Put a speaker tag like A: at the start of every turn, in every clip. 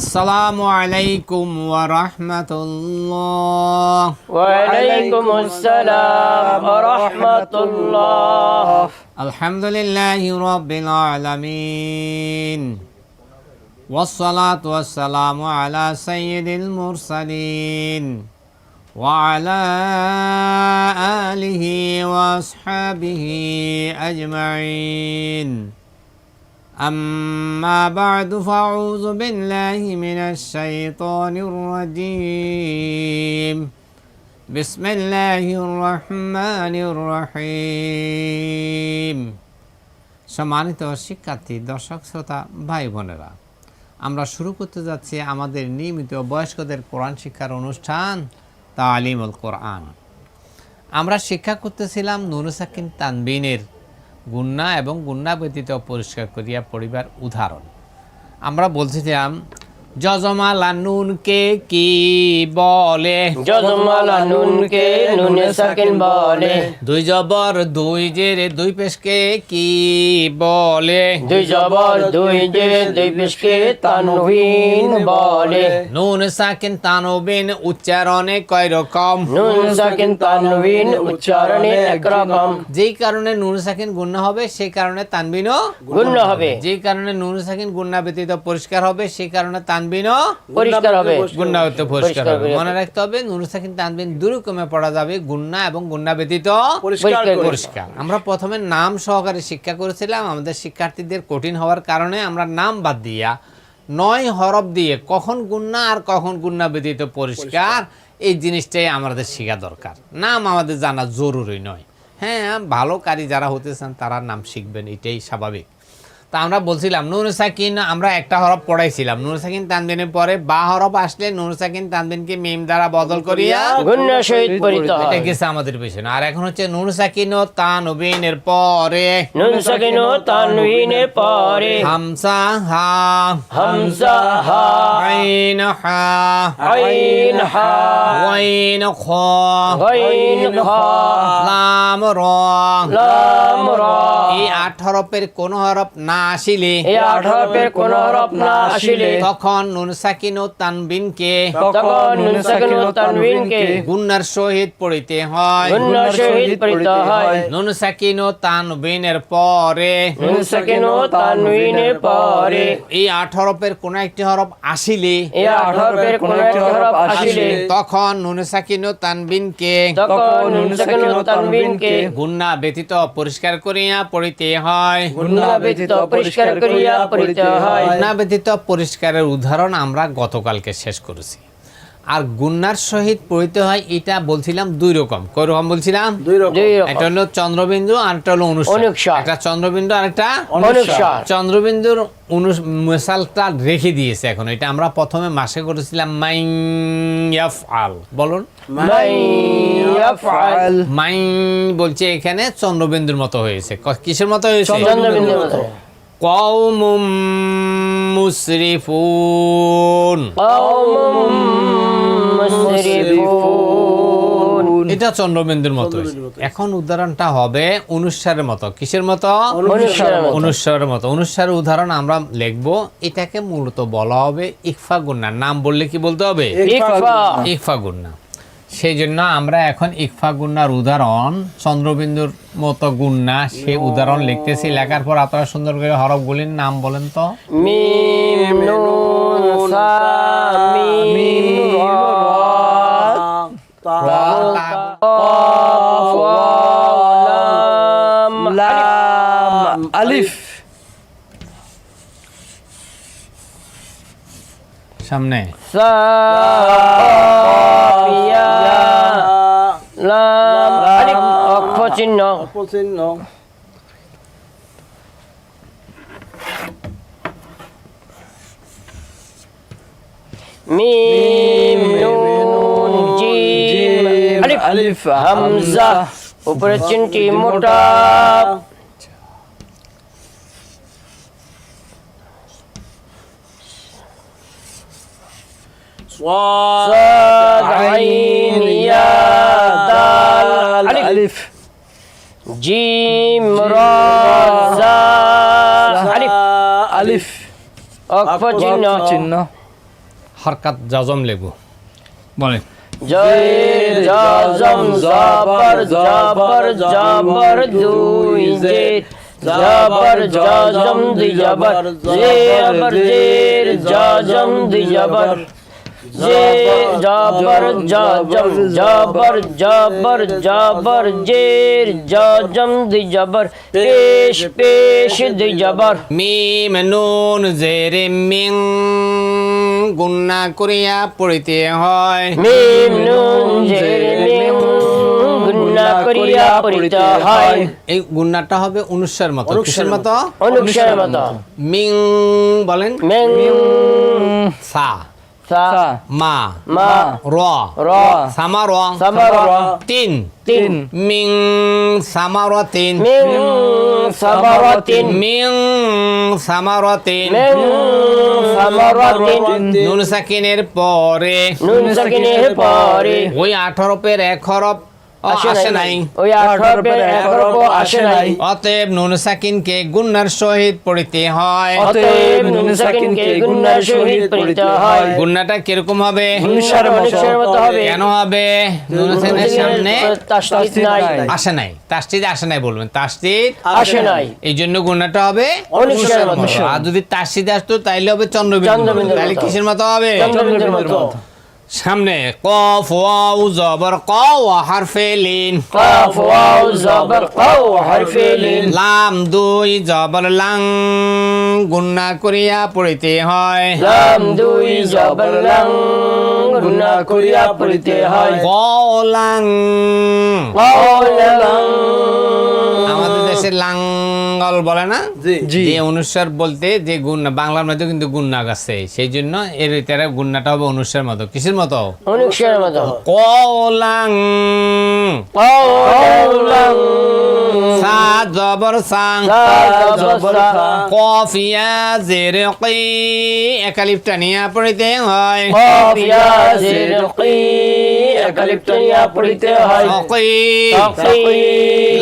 A: السلام عليكم ورحمة الله.
B: وعليكم السلام ورحمة الله.
A: الحمد لله رب العالمين. والصلاة والسلام على سيد المرسلين وعلى آله وأصحابه أجمعين. أما بعد فأعوذ بالله من الشيطان الرجيم بسم الله الرحمن الرحيم সম্মানিত শিক্ষার্থী দর্শক শ্রোতা ভাই বোনেরা আমরা শুরু করতে যাচ্ছি আমাদের নিয়মিত বয়স্কদের কোরআন শিক্ষার অনুষ্ঠান তালিমুল কোরআন আমরা শিক্ষা করতেছিলাম নুরুসাকিন তানবিনের গুন্না এবং গুন্না ব্যতীত পরিষ্কার করিয়া পড়িবার উদাহরণ। আমরা বলছিলাম যজমালা নুনকে কি বলে?
B: জজমালা নুনকে নুনে সাকিন বলে।
A: দুই জবর দুই জেরে দুই পেশকে কি বলে?
B: দুই জবর দুই যে দুই পেশকে তানবিন বলে।
A: নুন সাকিন তানবিন উচ্চারণে কয় রকম?
B: নুন সাকিন তানবিন উচ্চারণে একরকম
A: যেই কারণে নুন সাকিন গুন্না হবে সেই কারণে তানবিনও
B: গুণ্য হবে।
A: যেই কারণে নুন সাকিন গুন্না ব্যতীত পরিষ্কার হবে সেই কারণে তানবিনও
B: পরিষ্কার হবে।
A: গুন্না হতে পরিষ্কার
B: পরিষ্কার
A: হবে।
B: হবে।
A: মনে রাখতে হবে নুন সাকিন তানবিন দুরকমে পড়া যাবে গুন্না এবং গুন্না ব্যতীত
B: পরিষ্কার
A: পরিষ্কার। আমরা প্রথমে নাম সহকারে শিক্ষা করেছিলাম আমাদের শিক্ষার্থীদের কঠিন হওয়ার কারণে আমরা নাম বাদ দিয়া নয় হরফ দিয়ে কখন গুন্না আর কখন গুন্না ব্যতীত পরিষ্কার এই জিনিসটাই আমাদের শেখা দরকার। নাম আমাদের জানা জরুরি নয়। হ্যাঁ ভালো কারি যারা হতে চান তারা নাম শিখবেন এটাই স্বাভাবিক। তা আমরা বলছিলাম নুন সাকিন আমরা একটা হরফ পড়াইছিলাম। নুন সাকিন তানবিনের পরে বা হরফ আসলে নুন সাকিন তানবিনকে মিম দ্বারা বদল করিয়া
B: গুণ্য সহিত পরিত
A: এটা গেছে আমাদের পেছনে। আর এখন হচ্ছে নুন সাকিন ও তানবিনের পরে।
B: নুন সাকিন ও তানবিনের পরে।
A: হামসা হা।
B: হামজা হা।
A: আইন হা।
B: আইন হা।
A: ওয়াইন খ।
B: গাইন খা।
A: লাম র।
B: লাম রা।
A: এই আট হরফের কোন হরফ না আসিলে
B: এই আট হরফের কোন হরফ না আসিলে
A: তখন নুন সাকিন ও তানবিনকে
B: তখন নুন সাকিন ও তানবিনকে
A: গুন্নার সহিত পড়িতে হয়।
B: গুণ্য সহিত পরিত হয়।
A: নুন সাকিন ও তানবিনের পরে
B: নুন সাকিন ও তানবিনের পরে
A: এই আট হরফের কোন একটি হরফ আসিলে।
B: এই আট হরফের কোন একটি হরফ আসিলে।
A: তখন নুন সাকিন ও তানবিনকে
B: তখন নুন সাকিন ও তানবিনকে
A: গুন্না ব্যতীত পরিষ্কার করিয়া পড়িতে হয়।
B: গুণ্য ব্যতীত পরিষ্কার করিয়া পরিত হয়।
A: গুন্না ব্যতীত পরিষ্কারের উদাহরণ আমরা গতকালকে শেষ করেছি। আর গুন্নার সহিত পড়িতে হয় এটা বলছিলাম দুই রকম। কয় রকম বলছিলাম?
B: দুই রকম।
A: এটা হলো চন্দ্রবিন্দু আর একটা হলো অনুসার। একটা চন্দ্রবিন্দু আর একটা
B: অনুসার
A: চন্দ্রবিন্দুর মেসালটা রেখে দিয়েছে এখন। এটা আমরা প্রথমে মাসে করেছিলাম মাইন ইয়াফআল। বলুন। মাইন বলছে এখানে চন্দ্রবিন্দুর মতো হয়েছে। কিসের মতো হয়েছে?
B: চন্দ্রবিন্দুর মতো।
A: কওমুম মুসরিফুন
B: কওমুম মুসরিফুন
A: এটা চন্দ্রবিন্দুর মতো এখন উদাহরণটা হবে অনুসারের মতো। কিসের মতো?
B: অনুসারের মতো।
A: অনুসারের অনুসারের উদাহরণ আমরা লিখব। এটাকে মূলত বলা হবে ইকফা গুন্না। নাম বললে কি বলতে হবে?
B: ইকফা।
A: ইকফা গুন্না। সেই জন্য আমরা এখন ইকফা গুন্নার উদাহরণ চন্দ্রবিন্দুর মতো গুন্না সেই উদাহরণ লিখতেছি। লেখার পর আপনারা সুন্দর করে হরফগুলির নাম বলেন তো।
B: মিম নুন সা মিম
C: আলিফ।
A: সামনে।
B: সা অক্ষ চিহ্ন
C: চিহ্ন
B: মিম নুন জিম আলিফ
C: আলিফ
B: হামজা উপরে চিনটি মোটা অক্ষ চিহ্ন।
C: চিহ্ন।
A: হরকাত জজম লেবু। বলে।
B: জয়ের জজম জবর জবর জবর দুই জের জবর জজম দুই জবর। জের জজম দুই জবর। জবর জজম জবর জবর জবর জের জজম দুই জবর পেশ পেশ দুই জবর।
A: মিম নুন জেরে মিং গুন্না করিয়া পড়িতে হয়।
B: মিম নুন জের মিম গুন্না করিয়া পড়িতে হয়।
A: এই গুন্নাটা হবে অনুস্বার মতো কিসের মতো।
B: অনুসার মতো।
A: মিং বলেন?
B: মেং।
A: সা।
B: সা
A: মা
B: মা
A: র
B: সামার
A: তিন
B: তিন
A: মিং সামা র তিন
B: মিং সামার তিন
A: মিং
B: সামার তিন
A: নুন সাকিনের পরে
B: নুন সাকিনের পরে
A: ওই আঠারো পের এক হরফ আসে নাই।
B: ওই হরফ আসে নাই।
A: অতএব নুন সাকিনকে গুন্নার সহিত পড়িতে হয়।
B: অতএব নুন সাকিনকে গুন্নার সহিত পড়িতে হয়।
A: গুন্নাটা কীরকম হবে?
B: অনুসার অনুসার মতো। হবে।
A: কেন হবে? নুন সাকিনের সামনে
B: তাসদিদ নাই।
A: আসে নাই। তাস্তিদ আসে নাই বলবেন। তাস্তিদ
B: আসে নাই।
A: এই জন্য গুণাটা হবে
B: অনুসার মতো।
A: আর যদি তাস্তিদ আসতো তাইলে হবে চন্দ্রবিন্দু তাহলে কিসের মতো হবে?
B: চন্দ্রবিন্দুর মতো।
A: সামনে কফ ওয়াউ জবর ক ওয়া হারফে লিন
B: কাফ ওয়াও জবর কাও হরফে লিন
A: লাম দুই জবর লাং। গুন্না করিয়া পড়িতে হয়।
B: লাম দুই জবর লাং। গুনা করিয়া পড়িতে হয়।
A: কলাং দেশে লাঙ্গল বলে না?
C: জি।
A: যে অনুস্বার বলতে যে গুন্না বাংলার মধ্যে কিন্তু গুন্না আছে। সেই জন্য এর ভিতরে গুন্নাটা হবে অনুস্বার মতো। কিসের মতো?
B: অনুসার মতো।
A: কলাং
B: কওলাং।
A: সা জবর সাং।
B: সা জবর সা।
A: কফিয়া জেরে কি। একালিফ টানিয়া পড়িতে হয়।
B: কফিয়া জিরকি একালিপ টইয়া পড়িতে হয়।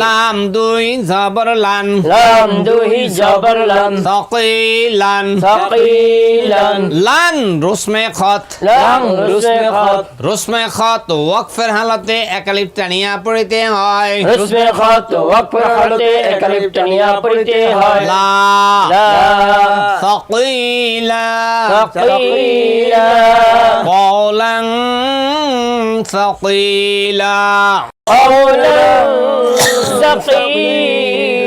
A: লাম দুই জবর
B: লাম দুই জবর লান
A: সকিলান
B: সকিলান
A: লান রুসমে খত।
B: লান রুসমে খত।
A: রুসমে খত ওয়াকফের হালতে একালিপ টানিয়া পড়িতে হয়।
B: রুসমে খত ওয়াকফের হালতে একালিপ পড়িতে হয়।
A: লা।
B: লা। সকিলা
A: সকিলা ثقيلا
B: قولا ثقيلا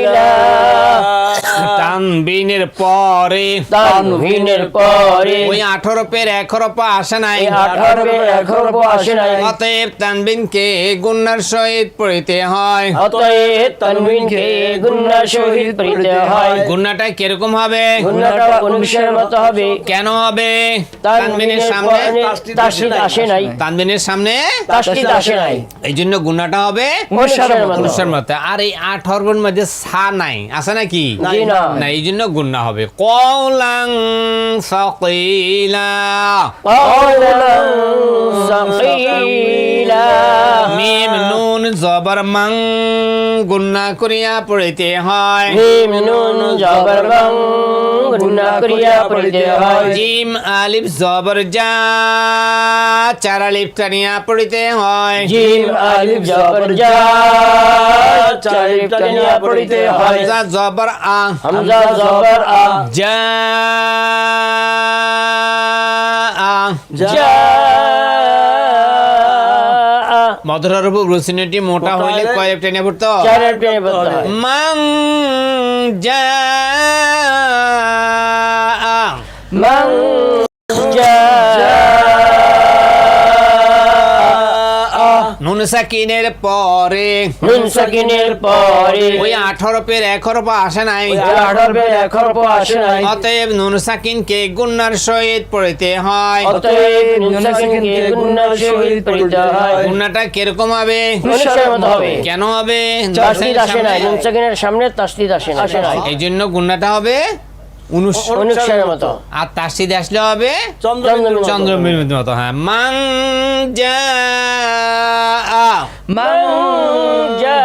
A: তানবিনের পরে
B: তানভিনের পরে।
A: ওই আঠারো পের এক হরফ আসে নাই।
B: এই আঠারো এগারো আসে নাই।
A: অতএব তানবিনকে গুন্নার সহিত পড়িতে হয়।
B: অতএব তানভিনকে গুন্না সহিত পড়িতে হয়।
A: গুন্নাটা কীরকম হবে?
B: গুন্নাটা অনুসার মতো হবে।
A: কেন হবে? তানবিনের সামনে
B: তাসদিদ আসে নাই।
A: তানবিনের সামনে
B: তাসদিদ আসে নাই।
A: এই জন্য গুন্নাটা হবে
B: অনুসার মতো।
A: আর এই আট হরফের মধ্যে সা নাই। আছে নাকি?
B: না।
A: না এই জন্য গুন্না হবে। কলাং সাকিলা।
B: কলাং সাকিলা।
A: মিম নুন জবর মাং গুন্না করিয়া পড়িতে হয়।
B: মিম নুন জবর বাং গুন্না করিয়া পড়িতে হয়।
A: জিম আলিফ জবর যা চার আলিফ টানিয়া পড়িতে হয়।
B: জিম আলিফ জবর জা চারিফ টানিয়া পড়িতে হয়।
A: হামজা জবর আ।
B: হামজা জবর আ।
A: যা
B: জা
A: মধুরার উপর রুসিনটি মোটা হইলে কয় আলিফ টেনে পড়তো?
B: চারিফ টানিয়া পড়তে।
A: মান যা
B: মান জা
A: নুন সাকিনের পরে।
B: নুন সাকিনের পরে।
A: ওই আঠারো পের এক হরফ আসে নাই।
B: আঠারো এগারো আসে নাই।
A: অতএব নুন সাকিনকে গুন্নার সহিত পড়িতে হয়।
B: অতএব নুন সাকিনকে গুন্না সহিত পড়িতে হয়।
A: গুন্নাটা কীরকম হবে?
B: হবে।
A: কেন হবে?
B: তাসদিদ আসে নাই। নুন সাকিনের সামনে তাসদিদ আসে না নাই।
A: এই জন্য গুন্নাটা হবে
B: অনুসারের মতো
A: আর তাসিদ আসলে হবে
B: চন্দ্রবিন্দুর মতো।
A: মত মতো হ্যাঁ মাং যা
B: মাং জা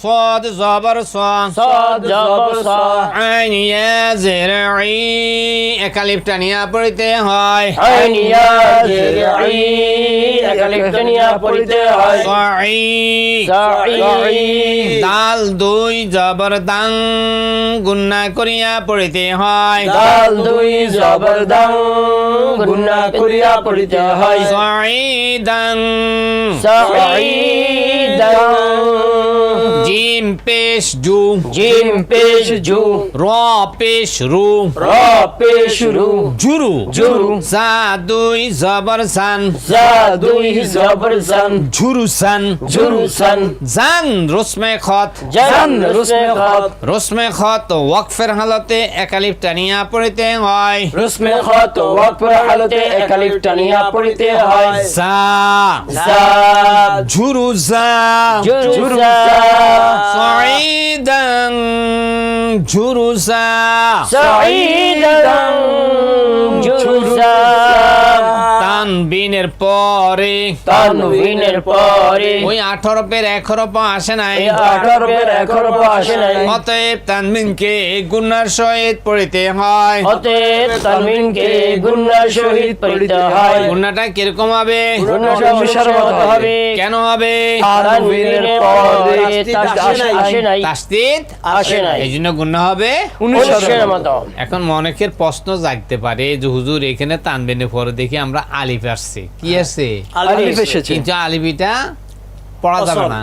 A: صاد زبر صاد
B: صاد জবর স
A: আইন ইয়া জের ই একালিফ টানিয়া পড়িতে হয়
B: আইন ইয়া জিরঈ একালিফ দুনিয়া পড়িতে হয়
A: সাই
B: সাই
A: দাল দুই জবর দাং গুন্না করিয়া পড়িতে হয়
B: দাল দুই জবর দাং গুন্না করিয়া পড়িতে হয়
A: সাই দাং জিম পেশ জু
B: জিম পেশ জু।
A: র পেশ রু
B: র পেশ রু।
A: জুরু
B: জুরু।
A: সা দুই জবর সান
B: জা দুই জবর জান
A: ঝুরু সান
B: জুরু সান।
A: জান রসমে খত
B: জান রুসমে খাত।
A: রসমে খত ওয়াকফের হালতে একালিফ টানিয়া পড়িতে হয়।
B: রুসমে খাত ওয়াকফর হালতে একালিফ টানিয়া পড়িতে হয়।
A: সা
B: জা।
A: ঝুরু সা ঝুরু সা
B: সাইদাং জুরু জা
A: তানবিনের পরে
B: তানবিনের পরে
A: ওই আঠারো পের এক হরফ আসে নাই।
B: এই আঠারো পের এখর আসে নাই।
A: অতএব তানবিনকে গুনার সহিত পড়িতে হয়।
B: অতএব তানবিনকে গুন্নার সহিত পড়িতে হয়।
A: গুনাটা কীরকম হবে?
B: পড়িতে হবে।
A: কেন হবে?
B: তানবিনের পরে আসে নাই
A: তাস্তিদ
B: আসে নাই।
A: এই জন্য গুণা হবে
B: উনিশের মতো।
A: এখন অনেকের প্রশ্ন জাগতে পারে যে হুজুর এখানে তানবিনের পরে দেখি আমরা আলিফ আসছে। কি আসছে?
C: আলিফ এসেছে।
A: কিন্তু আলিফিটা পড়া যাবে না।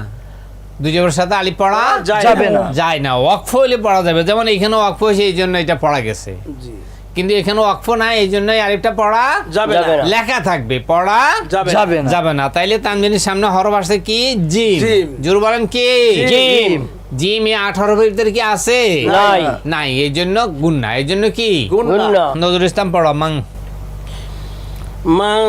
A: দুজনের সাথে আলিফ পড়া
C: যাবে না।
A: যায় না। ওয়াকফ হইলে পড়া যাবে। যেমন এখানে ওয়াকফ হয়েছে এই জন্য এটা পড়া গেছে।
D: জি।
A: কিন্তু এখানে ওয়াকফ নাই এই জন্যই আরেকটা পড়া
D: যাবে না।
B: না।
A: লেখা থাকবে পড়া
D: যাবে
C: যাবে না।
A: যাবে না। তাইলে তানবিনের সামনে হরফ আসে কি? জিম। জোর বলেন কি?
B: জিম।
A: জিম। এ আঠারো ভিতরে কি আছে?
B: নাই।
A: নাই। এই জন্য গুন্না। এই জন্য কি?
B: গুণ
A: নজরুল ইসলাম পড়া মাং।
D: من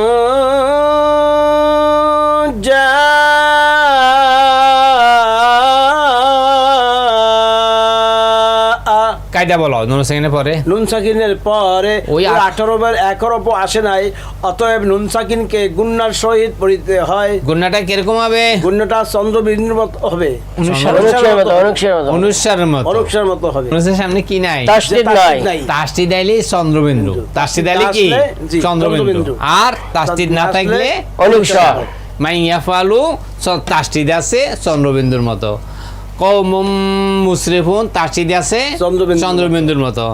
A: এটা বলো নুন সাকিনের পরে।
D: নুন সাকিনের পরে
A: ওই
D: আঠারো বার একর একরপ আসে নাই অতএব নুন সাকিনকে গুন্নার সহিত পড়িতে হয়।
A: গুন্নাটা কীরকম হবে?
D: গুন্নাটা চন্দ্রবিন্দুর মত হবে।
B: অনুসারের মত
A: অনুসারের মত।
D: হবে।
A: অনুসারের সামনে কি নাই?
B: তাসদিদ নাই।
D: তাসদিদ
A: আইলে চন্দ্রবিন্দু তাসদিদ আইলে কি? চন্দ্রবিন্দু আর তাসদিদ না থাকলে
B: অনুসার
A: মাইয়া ফালু তাসদিদ আছে চন্দ্রবিন্দুর মতো। কৌমুম মুসরিফুন তাসটিদ আছে চন্দ্রবিন্দুর মতো।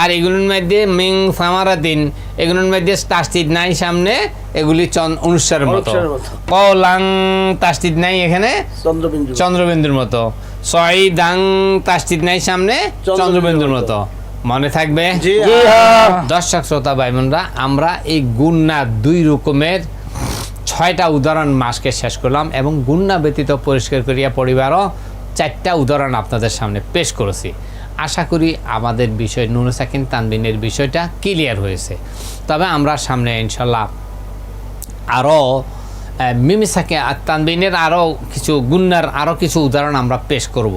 A: আর এগুলোর মধ্যে মিং ফামারাদিন এগুলোর মধ্যে তাসটিদ নাই সামনে এগুলি অনুসারের মতো। কলাং তাসটিদ নাই এখানে
D: চন্দ্রবিন্দু
A: চন্দ্রবিন্দুর মতো। ছয় দাং তাসটিদ নাই সামনে চন্দ্রবিন্দুর মতো। মনে থাকবে? দর্শক শ্রোতা ভাই বোনরা আমরা এই গুন্না দুই রকমের ছয়টা উদাহরণ মাসকে শেষ করলাম এবং গুন্না ব্যতীত পরিষ্কার করিয়া পরিবারও চারটা উদাহরণ আপনাদের সামনে পেশ করেছি। আশা করি আমাদের বিষয় নুন সাকিন তানবিনের বিষয়টা ক্লিয়ার হয়েছে। তবে আমরা সামনে ইনশাল্লাহ আরও মিমিসাকে আর তানবিনের আরও কিছু গুন্নার আরও কিছু উদাহরণ আমরা পেশ করব।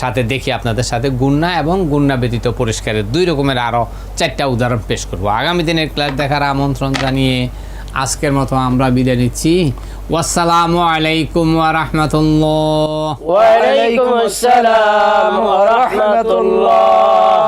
A: সাথে দেখি আপনাদের সাথে গুন্না এবং গুন্না ব্যতীত পরিষ্কারের দুই রকমের আরও চারটা উদাহরণ পেশ করব। আগামী দিনের ক্লাস দেখার আমন্ত্রণ জানিয়ে আজকের মতো আমরা বিদায় নিচ্ছি। ওয়াসালামু আলাইকুম ওয়া রাহমাতুল্লাহ।
B: ওয়ালাইকুম আসসালাম ওয়া রাহমাতুল্লাহ।